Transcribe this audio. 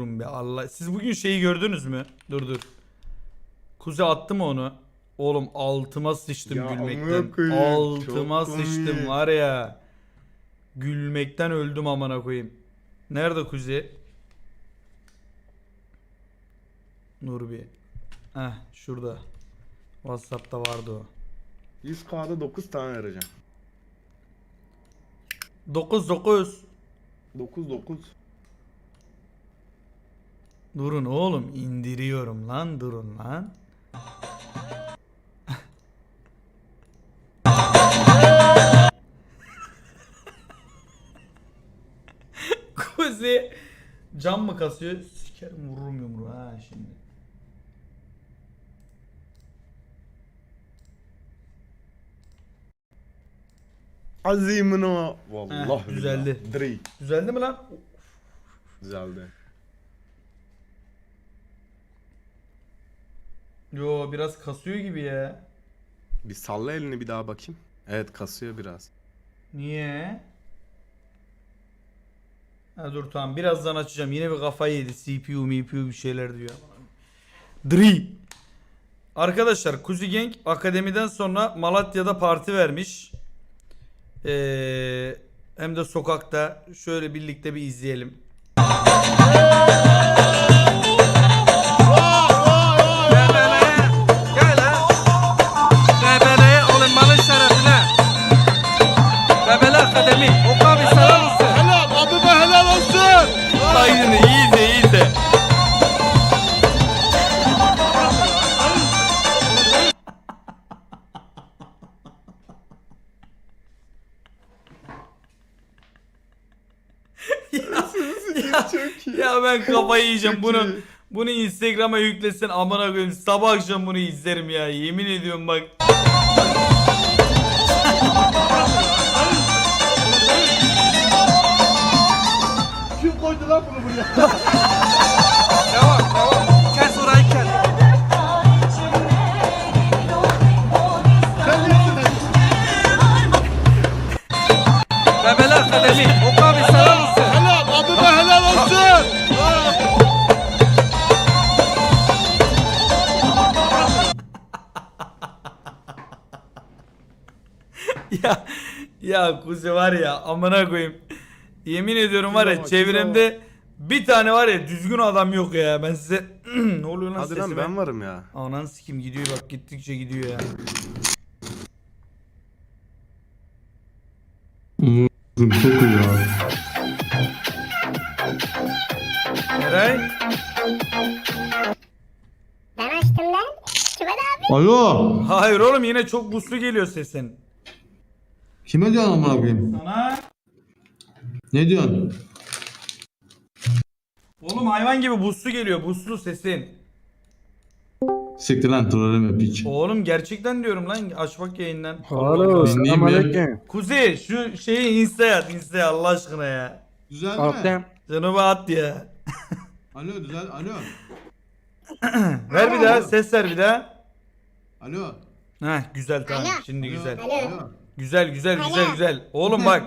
Durun be Allah. Siz bugün şeyi gördünüz mü? Dur dur. Kuzey attı mı onu? Oğlum altıma sıçtım Ya gülmekten. amına koyayım, Altıma çok sıçtım komik. var ya. Gülmekten öldüm amına koyayım. Nerede Kuzey? Nur bir. Heh şurada. Whatsapp'ta vardı o. 100k'da 9 tane vereceğim. 9 9. 9 9. Durun oğlum indiriyorum lan durun lan. Kuzi cam mı kasıyor? Sikerim vururum yumruğu ha şimdi. Azimin o. Vallahi Heh, düzeldi. billahi. Dri. Düzeldi mi lan? Düzeldi. Yo biraz kasıyor gibi ya. Bir salla elini bir daha bakayım. Evet kasıyor biraz. Niye? Ha dur tamam birazdan açacağım. Yine bir kafayı yedi. CPU, MPU bir şeyler diyor. Dri. Arkadaşlar Kuzi Gang akademiden sonra Malatya'da parti vermiş. Ee, hem de sokakta. Şöyle birlikte bir izleyelim. Aynen iyi de iyi. Çok iyi. Ya ben kafayı yiyeceğim bunu. Bunu Instagram'a yüklesin amına koyayım. Sabah akşam bunu izlerim ya. Yemin ediyorum bak. Koydu lan bunu buraya? Devam devam. Kes orayı kes. BBL Akademi. Oka bir selam olsun. Helal adıma helal olsun. ya ya kuzi var ya amına koyayım. Yemin ediyorum var ya çevremde bir tane var ya düzgün adam yok ya. Ben size ne oluyor lan Hadi lan sesime? ben varım ya. Anan sikim gidiyor bak gittikçe gidiyor ya. Çok iyi abi. Eray Ben açtım lan. Şubat abi. Alo. hayır oğlum yine çok buslu geliyor sesin. Kime diyorsun amına koyayım? Sana Ne diyorsun? oğlum hayvan gibi buslu geliyor buslu sesin. Siktir lan trolleme piç. Oğlum gerçekten diyorum lan aç bak yayından. Alo, Dinleyeyim selamünaleyküm. Kuzey şu şeyi insta'ya at insta'ya Allah aşkına ya. Düzeldi Attım. Canımı at ya. Alo düzel. Alo. Ver bir daha ses ver bir daha. Alo. Heh güzel tamam Alo. şimdi güzel. Alo. Güzel güzel güzel güzel. Oğlum bak